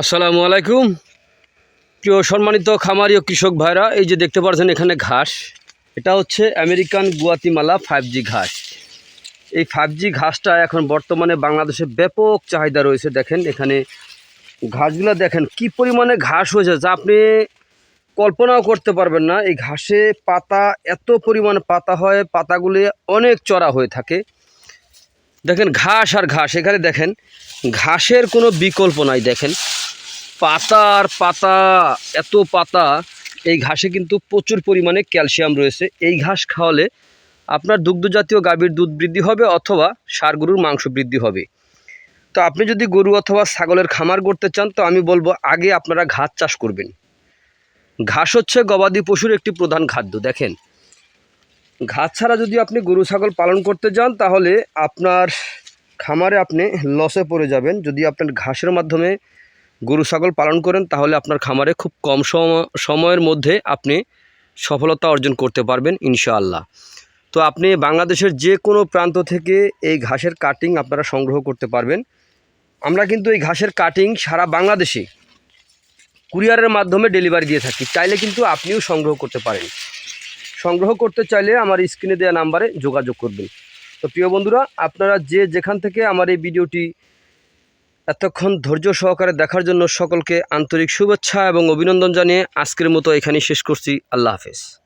আসসালামু আলাইকুম। প্রিয় সম্মানিত খামারি ও কৃষক ভাইরা, এই যে দেখতে পাচ্ছেন এখানে ঘাস। এটা হচ্ছে আমেরিকান গুয়াতিমালা ফাইভ জি ঘাস। এই ফাইভ জি ঘাসটা এখন বর্তমানে বাংলাদেশে ব্যাপক চাহিদা রয়েছে। দেখেন এখানে ঘাসগুলো দেখেন কি পরিমাণে ঘাস হয়েছে যা আপনি কল্পনাও করতে পারবেন না। এই ঘাসে পাতা, এত পরিমাণ পাতা হয়, পাতাগুলি অনেক চড়া হয়ে থাকে। দেখেন ঘাস আর ঘাস, এখানে দেখেন ঘাসের কোনো বিকল্প নাই। দেখেন পাতার পাতা, এত পাতা, এই ঘাসে কিন্তু প্রচুর পরিমাণে ক্যালসিয়াম রয়েছে। এই ঘাস খাওয়ালে আপনার দুগ্ধজাতীয় গাভীর দুধ বৃদ্ধি হবে অথবা সার গরুর মাংস বৃদ্ধি হবে। তো আপনি যদি গরু অথবা ছাগলের খামার করতে চান, তো আমি বলব আগে আপনারা ঘাস চাষ করবেন। ঘাস হচ্ছে গবাদি পশুর একটি প্রধান খাদ্য, দেখেন। ঘাস ছাড়া যদি আপনি গরু ছাগল পালন করতে যান, তাহলে আপনার খামারে আপনি লসে পড়ে যাবেন। যদি আপনার ঘাসের মাধ্যমে গরু, ছাগল পালন করেন, তাহলে আপনার খামারে খুব কম সম- সময়ের মধ্যে আপনি সফলতা অর্জন করতে পারবেন, ইনশাআল্লাহ। তো আপনি বাংলাদেশের যে কোনো প্রান্ত থেকে এই ঘাসের কাটিং আপনারা সংগ্রহ করতে পারবেন। আমরা কিন্তু এই ঘাসের কাটিং সারা বাংলাদেশে কুরিয়ারের মাধ্যমে ডেলিভারি দিয়ে থাকি। চাইলে কিন্তু আপনিও সংগ্রহ করতে পারেন। সংগ্রহ করতে চাইলে আমার স্ক্রিনে দেওয়া নাম্বারে যোগাযোগ করবেন। তো প্রিয় বন্ধুরা, আপনারা যে যেখান থেকে আমার এই ভিডিওটি এতক্ষণ ধৈর্য সহকারে দেখার জন্য সকলকে আন্তরিক শুভেচ্ছা এবং অভিনন্দন জানিয়ে আজকের মতো এখানেই শেষ করছি। আল্লাহ হাফেজ।